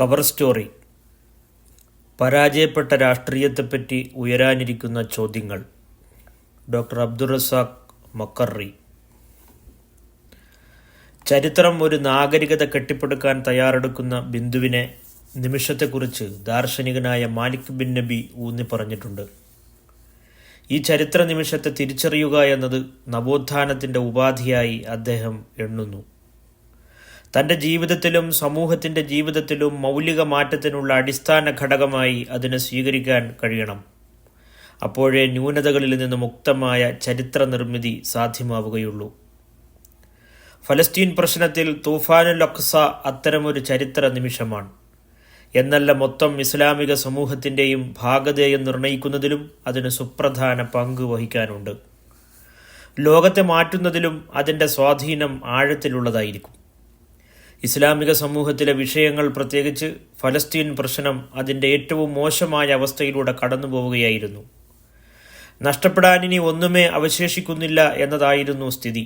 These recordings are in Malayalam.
Cover story. പരാജയപ്പെട്ട രാഷ്ട്രീയത്തെപ്പറ്റി ഉയരാനിരിക്കുന്ന ചോദ്യങ്ങൾ. ഡോക്ടർ അബ്ദുൾ റസാഖ് മക്കറി ചരിത്രം ഒരു നാഗരികത കെട്ടിപ്പടുക്കാൻ തയ്യാറെടുക്കുന്ന ബിന്ദുവിനെ നിമിഷത്തെക്കുറിച്ച് ദാർശനികനായ മാലിക് ബിൻ നബി ഊന്നി പറഞ്ഞിട്ടുണ്ട്. ഈ ചരിത്ര നിമിഷത്തെ തിരിച്ചറിയുക എന്നത് നവോത്ഥാനത്തിന്റെ ഉപാധിയായി അദ്ദേഹം എണ്ണുന്നു. തന്റെ ജീവിതത്തിലും സമൂഹത്തിന്റെ ജീവിതത്തിലും മൗലിക മാറ്റത്തിനുള്ള അടിസ്ഥാന ഘടകമായി അതിനെ സ്വീകരിക്കാൻ കഴിയണം. അപ്പോഴേ ന്യൂനതകളിൽ നിന്ന് മുക്തമായ ചരിത്ര നിർമ്മിതി സാധ്യമാവുകയുള്ളൂ. ഫലസ്തീൻ പ്രശ്നത്തിൽ തൂഫാനുൽ അക്സ അത്തരമൊരു ചരിത്ര നിമിഷമാണ്. എന്നല്ല മൊത്തം ഇസ്ലാമിക സമൂഹത്തിന്റെയും ഭാഗതയെ നിർണയിക്കുന്നതിലും അതിന് സുപ്രധാന പങ്ക് വഹിക്കാനുണ്ട്. ലോകത്തെ മാറ്റുന്നതിലും അതിന്റെ സ്വാധീനം ആഴത്തിലുള്ളതായിരിക്കും. ഇസ്ലാമിക സമൂഹത്തിലെ വിഷയങ്ങൾ പ്രത്യേകിച്ച് ഫലസ്തീൻ പ്രശ്നം അതിന്റെ ഏറ്റവും മോശമായ അവസ്ഥയിലൂടെ കടന്നു പോവുകയായിരുന്നു നഷ്ടപ്പെടാനിനി ഒന്നുമേ അവശേഷിക്കുന്നില്ല എന്നതായിരുന്നു സ്ഥിതി.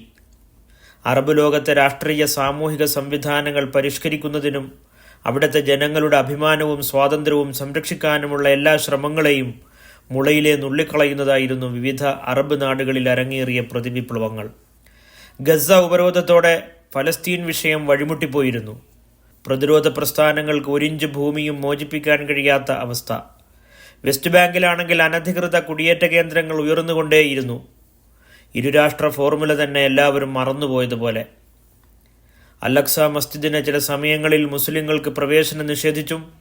അറബ് ലോകത്തെ രാഷ്ട്രീയ സാമൂഹിക സംവിധാനങ്ങൾ പരിഷ്കരിക്കുന്നതിനും അവിടുത്തെ ജനങ്ങളുടെ അഭിമാനവും സ്വാതന്ത്ര്യവും സംരക്ഷിക്കാനുമുള്ള എല്ലാ ശ്രമങ്ങളെയും മുളയിലെ നുള്ളിക്കളയുന്നതായിരുന്നു വിവിധ അറബ് നാടുകളിൽ അരങ്ങേറിയ പ്രതിവിപ്ലവങ്ങൾ. ഗസ ഉപരോധത്തോടെ ഫലസ്തീൻ വിഷയം വഴിമുട്ടിപ്പോയിരുന്നു. പ്രതിരോധ പ്രസ്ഥാനങ്ങൾക്ക് ഒരിഞ്ച് ഭൂമിയും മോചിപ്പിക്കാൻ കഴിയാത്ത അവസ്ഥ. വെസ്റ്റ് ബാങ്കിലാണെങ്കിൽ അനധികൃത കുടിയേറ്റ കേന്ദ്രങ്ങൾ ഉയർന്നുകൊണ്ടേയിരുന്നു. ഇരുരാഷ്ട്ര ഫോർമുല തന്നെ എല്ലാവരും മറന്നുപോയതുപോലെ. അലക്സ മസ്ജിദിന് ചില സമയങ്ങളിൽ മുസ്ലിങ്ങൾക്ക് പ്രവേശനം നിഷേധിച്ചും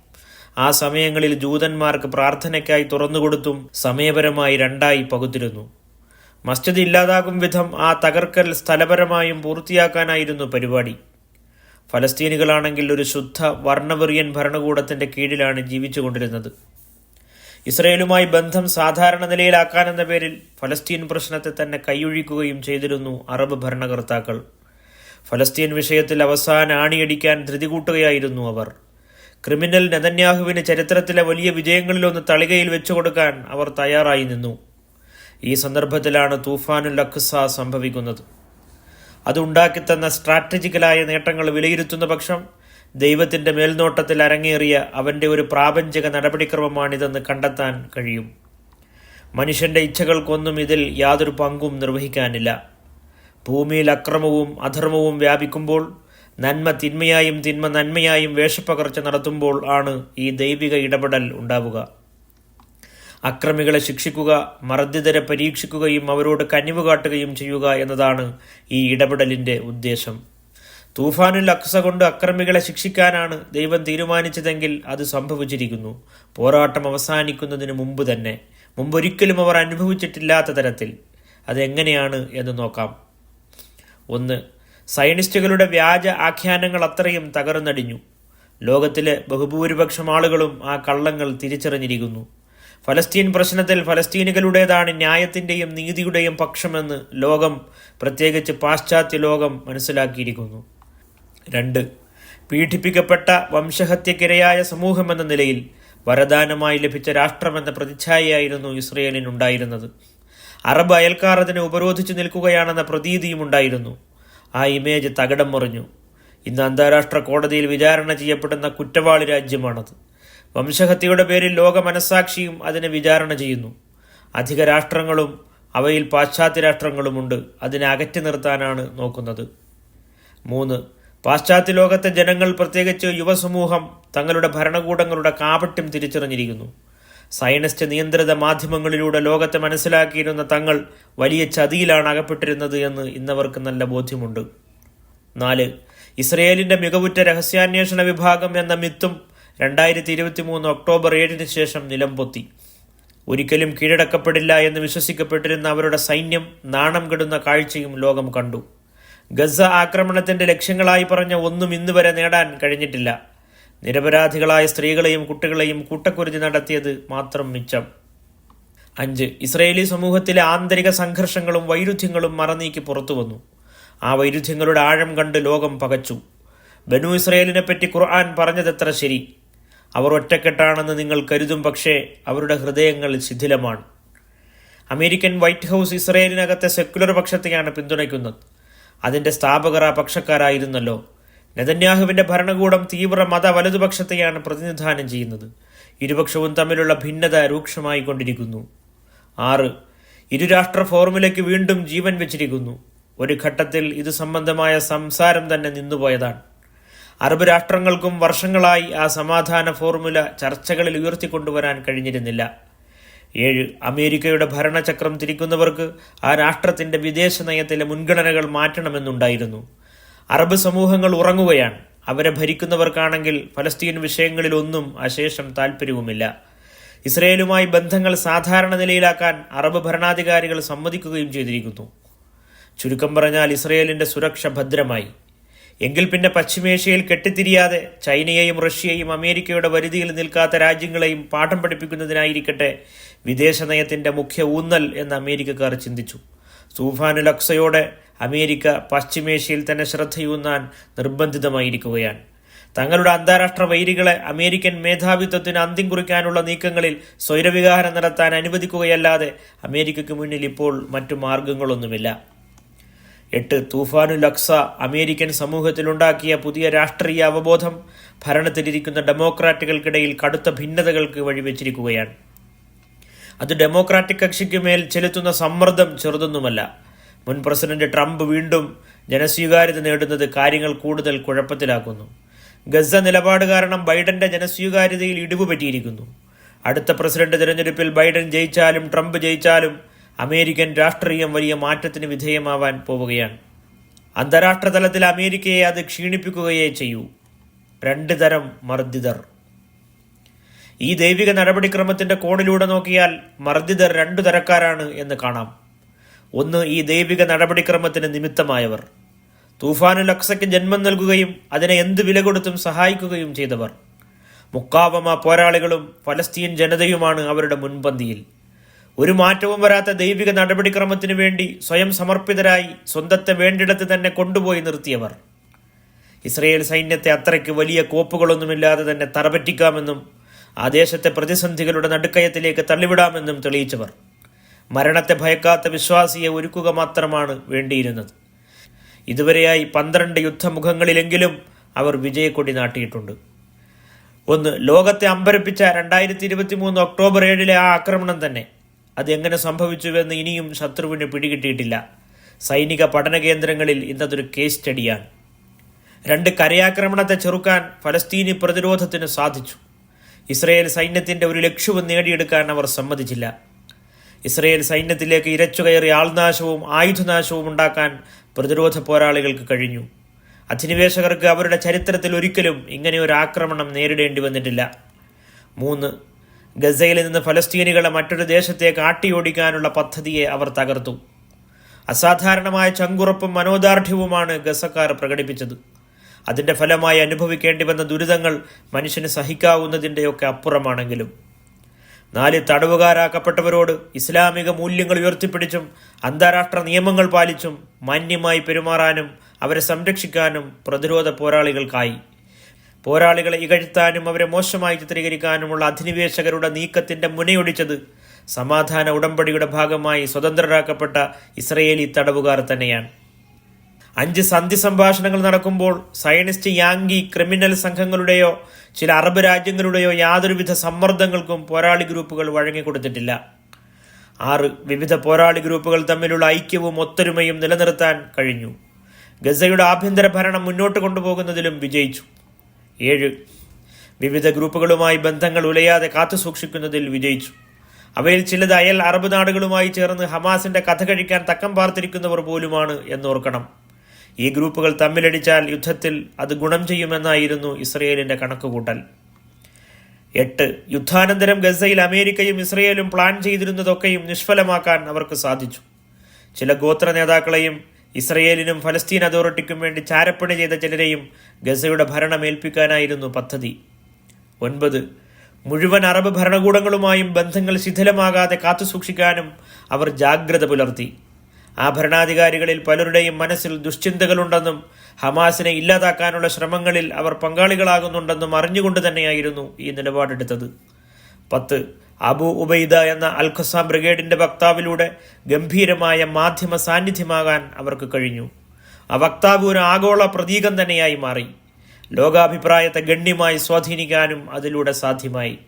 ആ സമയങ്ങളിൽ ജൂതന്മാർക്ക് പ്രാർത്ഥനയ്ക്കായി തുറന്നുകൊടുത്തും സമയപരമായി രണ്ടായി പകുത്തിരുന്നു. മസ്ജിദ് ഇല്ലാതാകും വിധം ആ തകർക്കൽ സ്ഥലപരമായും പൂർത്തിയാക്കാനായിരുന്നു പരിപാടി. ഫലസ്തീനുകളാണെങ്കിൽ ഒരു ശുദ്ധ വർണവെറിയൻ ഭരണകൂടത്തിന്റെ കീഴിലാണ് ജീവിച്ചുകൊണ്ടിരുന്നത്. ഇസ്രയേലുമായി ബന്ധം സാധാരണ നിലയിലാക്കാനെന്ന പേരിൽ ഫലസ്തീൻ പ്രശ്നത്തെ തന്നെ കൈയൊഴിക്കുകയും ചെയ്തിരുന്നു അറബ് ഭരണകർത്താക്കൾ. ഫലസ്തീൻ വിഷയത്തിൽ അവസാന ആണിയടിക്കാൻ ധൃതി കൂട്ടുകയായിരുന്നു അവർ. ക്രിമിനൽ നെതന്യാഹുവിന് ചരിത്രത്തിലെ വലിയ വിജയങ്ങളിലൊന്ന് തളികയിൽ വെച്ചുകൊടുക്കാൻ അവർ തയ്യാറായി നിന്നു. ഈ സന്ദർഭത്തിലാണ് തൂഫാനുൽ അഖ്സ സംഭവിക്കുന്നത്. അതുണ്ടാക്കിത്തന്ന സ്ട്രാറ്റജിക്കലായ നേട്ടങ്ങൾ വിലയിരുത്തുന്ന പക്ഷം ദൈവത്തിന്റെ മേൽനോട്ടത്തിൽ അരങ്ങേറിയ അവന്റെ ഒരു പ്രാപഞ്ചിക നടപടിക്രമമാണിതെന്ന് കണ്ടെത്താൻ കഴിയും. മനുഷ്യന്റെ ഇച്ഛകൾക്കൊന്നും ഇതിൽ യാതൊരു പങ്കും നിർവഹിക്കാനില്ല. ഭൂമിയിൽ അക്രമവും അധർമ്മവും വ്യാപിക്കുമ്പോൾ നന്മ തിന്മയായും തിന്മ നന്മയായും വേഷപ്പകർച്ച നടത്തുമ്പോൾ ആണ് ഈ ദൈവിക ഇടപെടൽ ഉണ്ടാവുക. അക്രമികളെ ശിക്ഷിക്കുക മർദ്ദിതരെ പരീക്ഷിക്കുകയും അവരോട് കനിവ് കാട്ടുകയും ചെയ്യുക എന്നതാണ് ഈ ഇടപെടലിന്റെ ഉദ്ദേശം. തൂഫാനുൽ അക്സ കൊണ്ട് അക്രമികളെ ശിക്ഷിക്കാനാണ് ദൈവം തീരുമാനിച്ചതെങ്കിൽ അത് സംഭവിച്ചിരിക്കുന്നു. പോരാട്ടം അവസാനിക്കുന്നതിന് മുമ്പ് തന്നെ. മുമ്പൊരിക്കലും അവർ അനുഭവിച്ചിട്ടില്ലാത്ത തരത്തിൽ. അതെങ്ങനെയാണ് എന്ന് നോക്കാം. ഒന്ന് സയനിസ്റ്റുകളുടെ വ്യാജ ആഖ്യാനങ്ങൾ അത്രയും തകർന്നടിഞ്ഞു. ലോകത്തിലെ ബഹുഭൂരിപക്ഷം ആളുകളും ആ കള്ളങ്ങൾ തിരിച്ചറിഞ്ഞിരിക്കുന്നു. ഫലസ്തീൻ പ്രശ്നത്തിൽ ഫലസ്തീനുകളുടേതാണ് ന്യായത്തിന്റെയും നീതിയുടെയും പക്ഷമെന്ന് ലോകം പ്രത്യേകിച്ച് പാശ്ചാത്യ ലോകം മനസ്സിലാക്കിയിരിക്കുന്നു. രണ്ട് പീഡിപ്പിക്കപ്പെട്ട വംശഹത്യക്കിരയായ സമൂഹമെന്ന നിലയിൽ വരദാനമായി ലഭിച്ച രാഷ്ട്രമെന്ന പ്രതിച്ഛായയായിരുന്നു ഇസ്രയേലിനുണ്ടായിരുന്നത് അറബ് അയൽക്കാർ അതിനെ ഉപരോധിച്ചു നിൽക്കുകയാണെന്ന പ്രതീതിയും ഉണ്ടായിരുന്നു. ആ ഇമേജ് തകിടം മറിഞ്ഞു. ഇന്ന് അന്താരാഷ്ട്ര കോടതിയിൽ വിചാരണ ചെയ്യപ്പെടുന്ന കുറ്റവാളി രാജ്യമാണത്. വംശഹത്യയുടെ പേരിൽ ലോക മനസാക്ഷിയും അതിനെ വിചാരണ ചെയ്യുന്നു. അധിക രാഷ്ട്രങ്ങളും അവയിൽ പാശ്ചാത്യ രാഷ്ട്രങ്ങളുമുണ്ട്. അതിനെ അകറ്റി നിർത്താനാണ് നോക്കുന്നത്. മൂന്ന് പാശ്ചാത്യ ലോകത്തെ ജനങ്ങൾ പ്രത്യേകിച്ച് യുവസമൂഹം തങ്ങളുടെ ഭരണകൂടങ്ങളുടെ കാപട്യം തിരിച്ചറിഞ്ഞിരിക്കുന്നു. സയനിസ്റ്റ് നിയന്ത്രിത മാധ്യമങ്ങളിലൂടെ ലോകത്തെ മനസ്സിലാക്കിയിരുന്ന തങ്ങൾ വലിയ ചതിയിലാണ് അകപ്പെട്ടിരുന്നത് എന്ന് ഇന്നവർക്ക് നല്ല ബോധ്യമുണ്ട്. നാല് ഇസ്രയേലിന്റെ മികവുറ്റ രഹസ്യാന്വേഷണ വിഭാഗം എന്ന മിത്തും രണ്ടായിരത്തി ഇരുപത്തി മൂന്ന് ഒക്ടോബർ ഏഴിന് ശേഷം നിലംപൊത്തി ഒരിക്കലും കീഴടക്കപ്പെടില്ല എന്ന് വിശ്വസിക്കപ്പെട്ടിരുന്ന അവരുടെ സൈന്യം നാണം കെടുന്ന കാഴ്ചയും ലോകം കണ്ടു. ഗസ ആക്രമണത്തിന്റെ ലക്ഷ്യങ്ങളായി പറഞ്ഞ ഒന്നും ഇന്നുവരെ നേടാൻ കഴിഞ്ഞിട്ടില്ല. നിരപരാധികളായ സ്ത്രീകളെയും കുട്ടികളെയും കൂട്ടക്കുരുതി നടത്തിയത് മാത്രം മിച്ചം. അഞ്ച്. ഇസ്രയേലി സമൂഹത്തിലെ ആന്തരിക സംഘർഷങ്ങളും വൈരുദ്ധ്യങ്ങളും മറനീക്കി പുറത്തു വന്നു. ആ വൈരുദ്ധ്യങ്ങളുടെ ആഴം കണ്ട് ലോകം പകച്ചു. ബനു ഇസ്രയേലിനെ പറ്റി ഖുർആൻ പറഞ്ഞതെത്ര ശരി. അവർ ഒറ്റക്കെട്ടാണെന്ന് നിങ്ങൾ കരുതും പക്ഷേ അവരുടെ ഹൃദയങ്ങൾ ശിഥിലമാണ്. അമേരിക്കൻ വൈറ്റ് ഹൗസ് ഇസ്രയേലിനകത്തെ സെക്യുലർ പക്ഷത്തെയാണ് പിന്തുണയ്ക്കുന്നത്. അതിന്റെ സ്ഥാപകർ ആ പക്ഷക്കാരായിരുന്നല്ലോ. നെതന്യാഹുവിന്റെ ഭരണകൂടം തീവ്ര മത വലതുപക്ഷത്തെയാണ് പ്രതിനിധാനം ചെയ്യുന്നത്. ഇരുപക്ഷവും തമ്മിലുള്ള ഭിന്നത രൂക്ഷമായി കൊണ്ടിരിക്കുന്നു. ആറ്. ഇരുരാഷ്ട്ര ഫോർമുലയ്ക്ക് വീണ്ടും ജീവൻ വെച്ചിരിക്കുന്നു. ഒരു ഘട്ടത്തിൽ ഇത് സംബന്ധമായ സംസാരം തന്നെ നിന്നുപോയതാണ്. അറബ് രാഷ്ട്രങ്ങൾക്കും വർഷങ്ങളായി ആ സമാധാന ഫോർമുല ചർച്ചകളിൽ ഉയർത്തിക്കൊണ്ടുവരാൻ കഴിഞ്ഞിരുന്നില്ല. ഏഴ് അമേരിക്കയുടെ ഭരണചക്രം തിരിക്കുന്നവർക്ക് ആ രാഷ്ട്രത്തിന്റെ വിദേശ നയത്തിലെ മുൻഗണനകൾ മാറ്റണമെന്നുണ്ടായിരുന്നു. അറബ് സമൂഹങ്ങൾ ഉറങ്ങുകയാണ്. അവരെ ഭരിക്കുന്നവർക്കാണെങ്കിൽ ഫലസ്തീൻ വിഷയങ്ങളിലൊന്നും അശേഷം താല്പര്യവുമില്ല ഇസ്രയേലുമായി ബന്ധങ്ങൾ സാധാരണ നിലയിലാക്കാൻ അറബ് ഭരണാധികാരികൾ സമ്മതിക്കുകയും ചെയ്തിരിക്കുന്നു. ചുരുക്കം പറഞ്ഞാൽ ഇസ്രയേലിന്റെ സുരക്ഷ ഭദ്രമായി. എങ്കിൽ പിന്നെ പശ്ചിമേഷ്യയിൽ കെട്ടിത്തിരിയാതെ ചൈനയെയും റഷ്യയെയും അമേരിക്കയുടെ വരുതിയിൽ നിൽക്കാത്ത രാജ്യങ്ങളെയും പാഠം പഠിപ്പിക്കുന്നതിനായിരിക്കട്ടെ വിദേശ നയത്തിന്റെ മുഖ്യ ഊന്നൽ എന്ന് അമേരിക്കക്കാർ ചിന്തിച്ചു. സൂഫാനുൽ അക്സയോടെ അമേരിക്ക പശ്ചിമേഷ്യയിൽ തന്നെ ശ്രദ്ധയൂന്നാൻ നിർബന്ധിതമായിരിക്കുകയാണ്. തങ്ങളുടെ അന്താരാഷ്ട്ര വൈരികളെ അമേരിക്കൻ മേധാവിത്വത്തിന് അന്ത്യം കുറിക്കാനുള്ള നീക്കങ്ങളിൽ സ്വൈരവികാരം നടത്താൻ അനുവദിക്കുകയല്ലാതെ അമേരിക്കയ്ക്ക് മുന്നിൽ ഇപ്പോൾ മറ്റു മാർഗങ്ങളൊന്നുമില്ല. എട്ട് തൂഫാനുൽ ലക്സ അമേരിക്കൻ സമൂഹത്തിലുണ്ടാക്കിയ പുതിയ രാഷ്ട്രീയ അവബോധം ഭരണത്തിലിരിക്കുന്ന ഡെമോക്രാറ്റുകൾക്കിടയിൽ കടുത്ത ഭിന്നതകൾക്ക് വഴിവെച്ചിരിക്കുകയാണ്. അത് ഡെമോക്രാറ്റിക് കക്ഷിക്ക് മേൽ ചെലുത്തുന്ന സമ്മർദ്ദം ചെറുതൊന്നുമല്ല. മുൻ പ്രസിഡന്റ് ട്രംപ് വീണ്ടും ജനസ്വീകാര്യത നേടുന്നത് കാര്യങ്ങൾ കൂടുതൽ കുഴപ്പത്തിലാക്കുന്നു. ഗസ നിലപാട് കാരണം ബൈഡന്റെ ജനസ്വീകാര്യതയിൽ ഇടിവ് പറ്റിയിരിക്കുന്നു അടുത്ത പ്രസിഡന്റ് തിരഞ്ഞെടുപ്പിൽ ബൈഡൻ ജയിച്ചാലും ട്രംപ് ജയിച്ചാലും അമേരിക്കൻ രാഷ്ട്രീയം വലിയ മാറ്റത്തിന് വിധേയമാവാൻ പോവുകയാണ്. അന്താരാഷ്ട്ര തലത്തിൽ അമേരിക്കയെ അത് ക്ഷീണിപ്പിക്കുകയേ ചെയ്യൂ. രണ്ട് തരം മർദ്ദിതർ. ഈ ദൈവിക നടപടിക്രമത്തിന്റെ കോണിലൂടെ നോക്കിയാൽ മർദ്ദിതർ രണ്ടു തരക്കാരാണ് എന്ന് കാണാം. ഒന്ന് ഈ ദൈവിക നടപടിക്രമത്തിന് നിമിത്തമായവർ. തൂഫാനുൽ അക്സയ്ക്ക് ജന്മം നൽകുകയും അതിനെ എന്ത് വില കൊടുത്തും സഹായിക്കുകയും ചെയ്തവർ. മുക്കാവമ പോരാളികളും ഫലസ്തീൻ ജനതയുമാണ് അവരുടെ മുൻപന്തിയിൽ. ഒരു മാറ്റവും വരാത്ത ദൈവിക നടപടിക്രമത്തിനു വേണ്ടി സ്വയം സമർപ്പിതരായി സ്വന്തത്തെ വേണ്ടിടത്ത് തന്നെ കൊണ്ടുപോയി നിർത്തിയവർ. ഇസ്രയേൽ സൈന്യത്തെ അത്രയ്ക്ക് വലിയ കോപ്പുകളൊന്നുമില്ലാതെ തന്നെ തറപറ്റിക്കാമെന്നും ആ ദേശത്തെ പ്രതിസന്ധികളുടെ നടുക്കയത്തിലേക്ക് തള്ളിവിടാമെന്നും തെളിയിച്ചവർ. മരണത്തെ ഭയക്കാത്ത വിശ്വാസിയെ ഒരുക്കുക മാത്രമാണ് വേണ്ടിയിരുന്നത്. ഇതുവരെയായി പന്ത്രണ്ട് യുദ്ധമുഖങ്ങളിലെങ്കിലും അവർ വിജയക്കൊടി നാട്ടിയിട്ടുണ്ട്. ഒന്ന് ലോകത്തെ അമ്പരപ്പിച്ച രണ്ടായിരത്തി ഇരുപത്തി മൂന്ന് ഒക്ടോബർ ഏഴിലെ ആ ആക്രമണം തന്നെ. അത് എങ്ങനെ സംഭവിച്ചുവെന്ന് ഇനിയും ശത്രുവിന് പിടികിട്ടിയിട്ടില്ല. സൈനിക പഠന കേന്ദ്രങ്ങളിൽ ഇന്നതൊരു കേസ് സ്റ്റഡിയാണ്. രണ്ട് കരയാക്രമണത്തെ ചെറുക്കാൻ ഫലസ്തീനി പ്രതിരോധത്തിന് സാധിച്ചു. ഇസ്രയേൽ സൈന്യത്തിന്റെ ഒരു ലക്ഷ്യവും നേടിയെടുക്കാൻ അവർ സമ്മതിച്ചില്ല. ഇസ്രയേൽ സൈന്യത്തിലേക്ക് ഇരച്ചുകയറി ആൾനാശവും ആയുധനാശവും ഉണ്ടാക്കാൻ പ്രതിരോധ പോരാളികൾക്ക് കഴിഞ്ഞു. അധിനിവേശകർക്ക് അവരുടെ ചരിത്രത്തിൽ ഒരിക്കലും ഇങ്ങനെ ഒരു ആക്രമണം നേരിടേണ്ടി വന്നിട്ടില്ല. മൂന്ന് ഗസയിൽ നിന്ന് ഫലസ്തീനികളെ മറ്റൊരു ദേശത്തേക്ക് ആട്ടിയോടിക്കാനുള്ള പദ്ധതിയെ അവർ തകർത്തു. അസാധാരണമായ ചങ്കുറപ്പും മനോദാർഢ്യവുമാണ് ഗസക്കാർ പ്രകടിപ്പിച്ചത്. അതിന്റെ ഫലമായി അനുഭവിക്കേണ്ടി വന്ന ദുരിതങ്ങൾ മനുഷ്യന് സഹിക്കാവുന്നതിന്റെയൊക്കെ അപ്പുറമാണെങ്കിലും. നാല് തടവുകാരാക്കപ്പെട്ടവരോട് ഇസ്ലാമിക മൂല്യങ്ങൾ ഉയർത്തിപ്പിടിച്ചും അന്താരാഷ്ട്ര നിയമങ്ങൾ പാലിച്ചും മാന്യമായി പെരുമാറാനും അവരെ സംരക്ഷിക്കാനും പ്രതിരോധ പോരാളികൾക്കായി. പോരാളികളെ ഇകഴ്ത്താനും അവരെ മോശമായി ചിത്രീകരിക്കാനുമുള്ള അധിനിവേശകരുടെ നീക്കത്തിന്റെ മുനയൊടിച്ചത് സമാധാന ഉടമ്പടിയുടെ ഭാഗമായി സ്വതന്ത്രരാക്കപ്പെട്ട ഇസ്രയേലി തടവുകാർ തന്നെയാണ്. അഞ്ച് സന്ധി സംഭാഷണങ്ങൾ നടക്കുമ്പോൾ സയനിസ്റ്റ് യാങ്കി ക്രിമിനൽ സംഘങ്ങളുടെയോ ചില അറബ് രാജ്യങ്ങളുടെയോ യാതൊരുവിധ സമ്മർദ്ദങ്ങൾക്കും പോരാളി ഗ്രൂപ്പുകൾ വഴങ്ങിക്കൊടുത്തിട്ടില്ല. ആറ് വിവിധ പോരാളി ഗ്രൂപ്പുകൾ തമ്മിലുള്ള ഐക്യവും ഒത്തൊരുമയും നിലനിർത്താൻ കഴിഞ്ഞു. ഗസയുടെ ആഭ്യന്തര ഭരണം മുന്നോട്ട് കൊണ്ടുപോകുന്നതിലും വിജയിച്ചു. ഏഴ്. വിവിധ ഗ്രൂപ്പുകളുമായി ബന്ധങ്ങൾ ഉലയാതെ കാത്തു സൂക്ഷിക്കുന്നതിൽ വിജയിച്ചു. അവയിൽ ചിലത് അയൽ അറബ് നാടുകളുമായി ചേർന്ന് ഹമാസിന്റെ കഥ കഴിക്കാൻ തക്കം പാർത്തിരിക്കുന്നവർ പോലുമാണ് എന്നോർക്കണം. ഈ ഗ്രൂപ്പുകൾ തമ്മിലടിച്ചാൽ യുദ്ധത്തിൽ അത് ഗുണം ചെയ്യുമെന്നായിരുന്നു ഇസ്രയേലിന്റെ കണക്കുകൂട്ടൽ. എട്ട്. യുദ്ധാനന്തരം ഗസയിൽ അമേരിക്കയും ഇസ്രയേലും പ്ലാൻ ചെയ്തിരുന്നതൊക്കെയും നിഷ്ഫലമാക്കാൻ അവർക്ക് സാധിച്ചു. ചില ഗോത്ര നേതാക്കളെയും ഇസ്രയേലിനും ഫലസ്തീൻ അതോറിറ്റിക്കും വേണ്ടി ചാരപ്പണി ചെയ്ത ചിലരെയും ഗസയുടെ ഭരണം ഏൽപ്പിക്കാനായിരുന്നു പദ്ധതി. ഒൻപത് മുഴുവൻ അറബ് ഭരണകൂടങ്ങളുമായും ബന്ധങ്ങൾ ശിഥിലമാകാതെ കാത്തുസൂക്ഷിക്കാനും അവർ ജാഗ്രത പുലർത്തി. ആ ഭരണാധികാരികളിൽ പലരുടെയും മനസ്സിൽ ദുശ്ചിന്തകളുണ്ടെന്നും ഹമാസിനെ ഇല്ലാതാക്കാനുള്ള ശ്രമങ്ങളിൽ അവർ പങ്കാളികളാകുന്നുണ്ടെന്നും അറിഞ്ഞുകൊണ്ട് തന്നെയായിരുന്നു ഈ നിലപാടെടുത്തത്. പത്ത് അബു ഉബൈദ എന്ന അൽ ഖസാം ബ്രിഗേഡിന്റെ വക്താവിലൂടെ ഗംഭീരമായ മാധ്യമ സാന്നിധ്യമാകാൻ അവർക്ക് കഴിഞ്ഞു. ആ വക്താവ് ഒരു ആഗോള പ്രതീകം തന്നെയായി മാറി. ലോകാഭിപ്രായത്തെ ഗണ്യമായി സ്വാധീനിക്കാനും അതിലൂടെ സാധ്യമായി.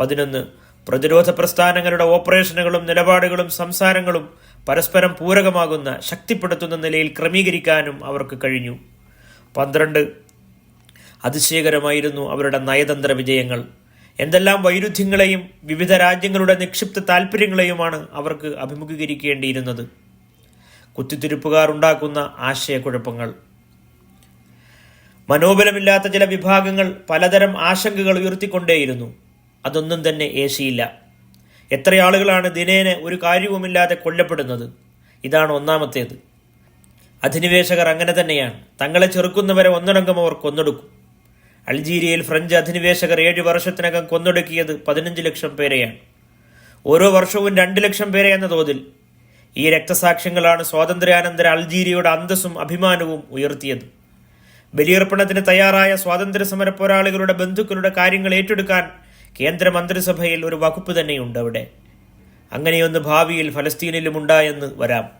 പതിനൊന്ന് പ്രതിരോധ പ്രസ്ഥാനങ്ങളുടെ ഓപ്പറേഷനുകളും നിലപാടുകളും സംസാരങ്ങളും പരസ്പരം പൂരകമാകുന്ന ശക്തിപ്പെടുത്തുന്ന നിലയിൽ ക്രമീകരിക്കാനും അവർക്ക് കഴിഞ്ഞു. പന്ത്രണ്ട് അതിശയകരമായിരുന്നു അവരുടെ നയതന്ത്ര വിജയങ്ങൾ. എന്തെല്ലാം വൈരുദ്ധ്യങ്ങളെയും വിവിധ രാജ്യങ്ങളുടെ നിക്ഷിപ്ത താൽപ്പര്യങ്ങളെയുമാണ് അവർക്ക് അഭിമുഖീകരിക്കേണ്ടിയിരുന്നത്. കുത്തിത്തിരിപ്പുകാർ ഉണ്ടാക്കുന്ന ആശയക്കുഴപ്പങ്ങൾ. മനോബലമില്ലാത്ത ചില വിഭാഗങ്ങൾ പലതരം ആശങ്കകൾ ഉയർത്തിക്കൊണ്ടേയിരുന്നു. അതൊന്നും തന്നെ ഏശിയില്ല. എത്ര ആളുകളാണ് ദിനേന ഒരു കാര്യവുമില്ലാതെ കൊല്ലപ്പെടുന്നത്? ഇതാണ് ഒന്നാമത്തേത്. അധിനിവേശകർ അങ്ങനെ തന്നെയാണ്. തങ്ങളെ ചെറുക്കുന്നവരെ ഒന്നടങ്കം അവർ കൊന്നൊടുക്കും. അൾജീരിയയിൽ ഫ്രഞ്ച് അധിനിവേശകർ ഏഴ് വർഷത്തിനകം കൊന്നൊടുക്കിയത് പതിനഞ്ച് ലക്ഷം പേരെയാണ്. ഓരോ വർഷവും രണ്ട് ലക്ഷം പേരെ എന്ന തോതിൽ ഈ രക്തസാക്ഷ്യങ്ങളാണ് സ്വാതന്ത്ര്യാനന്തര അൾജീരിയയുടെ അന്തസ്സും അഭിമാനവും ഉയർത്തിയത്. ബലിയർപ്പണത്തിന് തയ്യാറായ സ്വാതന്ത്ര്യ സമര പോരാളികളുടെ ബന്ധുക്കളുടെ കാര്യങ്ങൾ ഏറ്റെടുക്കാൻ കേന്ദ്ര മന്ത്രിസഭയിൽ ഒരു വകുപ്പ് തന്നെയുണ്ട് അവിടെ. അങ്ങനെയൊന്ന് ഭാവിയിൽ ഫലസ്തീനിലും ഉണ്ടായെന്ന് വരാം.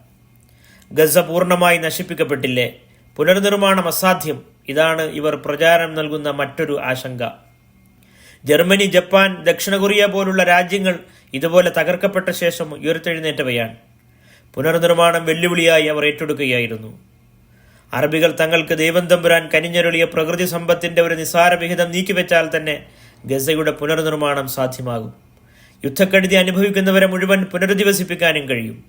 ഗസ പൂർണമായി നശിപ്പിക്കപ്പെട്ടില്ലേ? പുനർനിർമ്മാണം അസാധ്യം. ഇതാണ് ഇവർ പ്രചാരം നൽകുന്ന മറ്റൊരു ആശങ്ക. ജർമ്മനി ജപ്പാൻ ദക്ഷിണ കൊറിയ പോലുള്ള രാജ്യങ്ങൾ ഇതുപോലെ തകർക്കപ്പെട്ട ശേഷം ഉയർത്തെഴുന്നേറ്റവയാണ്. പുനർനിർമ്മാണം വെല്ലുവിളിയായി അവർ ഏറ്റെടുക്കുകയായിരുന്നു. അറബികൾ തങ്ങൾക്ക് ദൈവം തമ്പുരാൻ കനിഞ്ഞരുളിയ പ്രകൃതി സമ്പത്തിന്റെ ഒരു നിസാര വിഹിതം നീക്കിവെച്ചാൽ തന്നെ ഗസയുടെ പുനർനിർമ്മാണം സാധ്യമാകും. യുദ്ധക്കെടുതി അനുഭവിക്കുന്നവരെ മുഴുവൻ പുനരധിവസിപ്പിക്കാനും കഴിയും.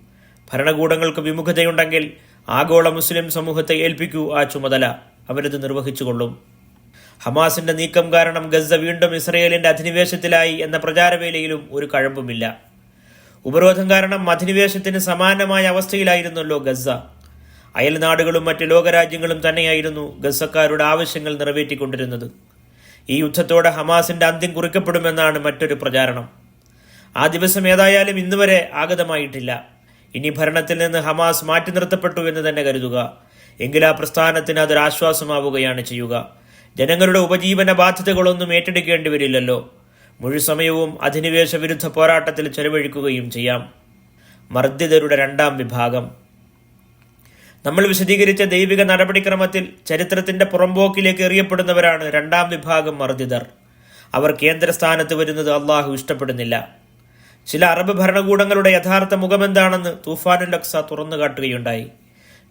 ഭരണകൂടങ്ങൾക്ക് വിമുഖതയുണ്ടെങ്കിൽ ആഗോള മുസ്ലിം സമൂഹത്തെ ഏൽപ്പിക്കൂ ആ ചുമതല. അവരത് നിർവഹിച്ചുകൊള്ളും. ഹമാസിന്റെ നീക്കം കാരണം ഗസ വീണ്ടും ഇസ്രയേലിന്റെ അധിനിവേശത്തിലായി എന്ന പ്രചാരവേലയിലും ഒരു കഴമ്പുമില്ല. ഉപരോധം കാരണം അധിനിവേശത്തിന് സമാനമായ അവസ്ഥയിലായിരുന്നല്ലോ ഗസ അയൽനാടുകളും മറ്റ് ലോകരാജ്യങ്ങളും തന്നെയായിരുന്നു ഗസക്കാരുടെ ആവശ്യങ്ങൾ നിറവേറ്റിക്കൊണ്ടിരുന്നത്. ഈ യുദ്ധത്തോടെ ഹമാസിന്റെ അന്ത്യം കുറിക്കപ്പെടുമെന്നാണ് മറ്റൊരു പ്രചാരണം. ആ ദിവസം ഏതായാലും ഇന്നുവരെ ആഗതമായിട്ടില്ല. ഇനി ഭരണത്തിൽ നിന്ന് ഹമാസ് മാറ്റി നിർത്തപ്പെട്ടു എന്ന് തന്നെ കരുതുക. എങ്കിൽ ആ പ്രസ്ഥാനത്തിന് അതൊരാശ്വാസമാവുകയാണ് ചെയ്യുക. ജനങ്ങളുടെ ഉപജീവന ബാധ്യതകളൊന്നും ഏറ്റെടുക്കേണ്ടി വരില്ലല്ലോ. മുഴുസമയവും അധിനിവേശ വിരുദ്ധ പോരാട്ടത്തിൽ ചെലവഴിക്കുകയും ചെയ്യാം. മർദ്ദിതരുടെ രണ്ടാം വിഭാഗം. നമ്മൾ വിശദീകരിച്ച ദൈവിക നടപടിക്രമത്തിൽ ചരിത്രത്തിന്റെ പുറമ്പോക്കിലേക്ക് എറിയപ്പെടുന്നവരാണ് രണ്ടാം വിഭാഗം മർദ്ദിതർ. അവർ കേന്ദ്രസ്ഥാനത്ത് വരുന്നത് അള്ളാഹു ഇഷ്ടപ്പെടുന്നില്ല. ചില അറബ് ഭരണകൂടങ്ങളുടെ യഥാർത്ഥ മുഖമെന്താണെന്ന് തൂഫാനുൽ അക്സ തുറന്നു കാട്ടുകയുണ്ടായി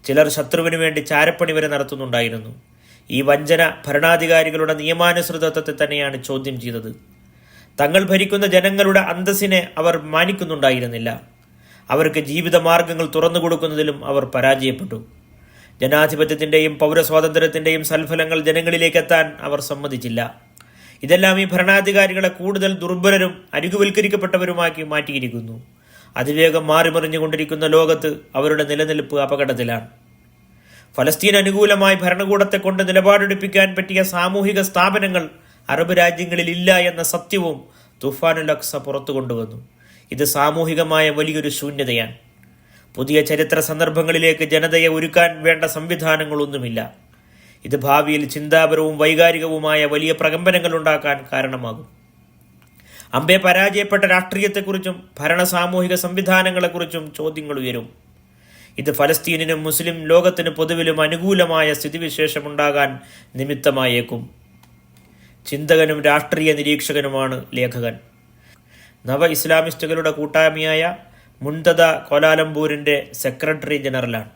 ചിലർ ശത്രുവിനു വേണ്ടി ചാരപ്പണി വരെ നടത്തുന്നുണ്ടായിരുന്നു. ഈ വഞ്ചന ഭരണാധികാരികളുടെ നിയമാനുസൃതത്വത്തെ തന്നെയാണ് ചോദ്യം ചെയ്തത്. തങ്ങൾ ഭരിക്കുന്ന ജനങ്ങളുടെ അന്തസ്സിനെ അവർ മാനിക്കുന്നുണ്ടായിരുന്നില്ല. അവർക്ക് ജീവിതമാർഗങ്ങൾ തുറന്നു കൊടുക്കുന്നതിലും അവർ പരാജയപ്പെട്ടു. ജനാധിപത്യത്തിന്റെയും പൗരസ്വാതന്ത്ര്യത്തിന്റെയും സൽഫലങ്ങൾ ജനങ്ങളിലേക്ക് എത്താൻ അവർ സമ്മതിച്ചില്ല. ഇതെല്ലാം ഈ ഭരണാധികാരികളെ കൂടുതൽ ദുർബലരും അരികുവൽക്കരിക്കപ്പെട്ടവരുമാക്കി മാറ്റിയിരിക്കുന്നു. അതിവേഗം മാറിമറിഞ്ഞുകൊണ്ടിരിക്കുന്ന ലോകത്ത് അവരുടെ നിലനിൽപ്പ് അപകടത്തിലാണ്. ഫലസ്തീൻ അനുകൂലമായി ഭരണകൂടത്തെ കൊണ്ട് നിലപാടെടുപ്പിക്കാൻ പറ്റിയ സാമൂഹിക സ്ഥാപനങ്ങൾ അറബ് രാജ്യങ്ങളിൽ ഇല്ല എന്ന സത്യവും തുഫാനുൽ അക്സ പുറത്തു കൊണ്ടുവന്നു. ഇത് സാമൂഹികമായ വലിയൊരു ശൂന്യതയാണ്. പുതിയ ചരിത്ര സന്ദർഭങ്ങളിലേക്ക് ജനതയെ ഒരുക്കാൻ വേണ്ട സംവിധാനങ്ങളൊന്നുമില്ല. ഇത് ഭാവിയിൽ ചിന്താപരവും വൈകാരികവുമായ വലിയ പ്രകമ്പനങ്ങൾ ഉണ്ടാക്കാൻ കാരണമാകും. അമ്പെ പരാജയപ്പെട്ട രാഷ്ട്രീയത്തെക്കുറിച്ചും ഭരണ സാമൂഹിക സംവിധാനങ്ങളെക്കുറിച്ചും ചോദ്യങ്ങൾ ഉയരും. ഇത് ഫലസ്തീനിനും മുസ്ലിം ലോകത്തിന് പൊതുവിലും അനുകൂലമായ സ്ഥിതിവിശേഷമുണ്ടാകാൻ നിമിത്തമായേക്കും. ചിന്തകനും രാഷ്ട്രീയ നിരീക്ഷകനുമാണ് ലേഖകൻ. നവ ഇസ്ലാമിസ്റ്റുകളുടെ കൂട്ടായ്മയായ മുൻതദ കോലാലംപൂരിന്റെ സെക്രട്ടറി ജനറലാണ്.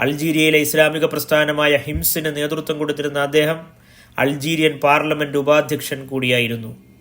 അൾജീരിയയിലെ ഇസ്ലാമിക പ്രസ്ഥാനമായ ഹിംസിന് നേതൃത്വം കൊടുത്തിരുന്ന അദ്ദേഹം അൾജീരിയൻ പാർലമെന്റ് ഉപാധ്യക്ഷൻ കൂടിയായിരുന്നു.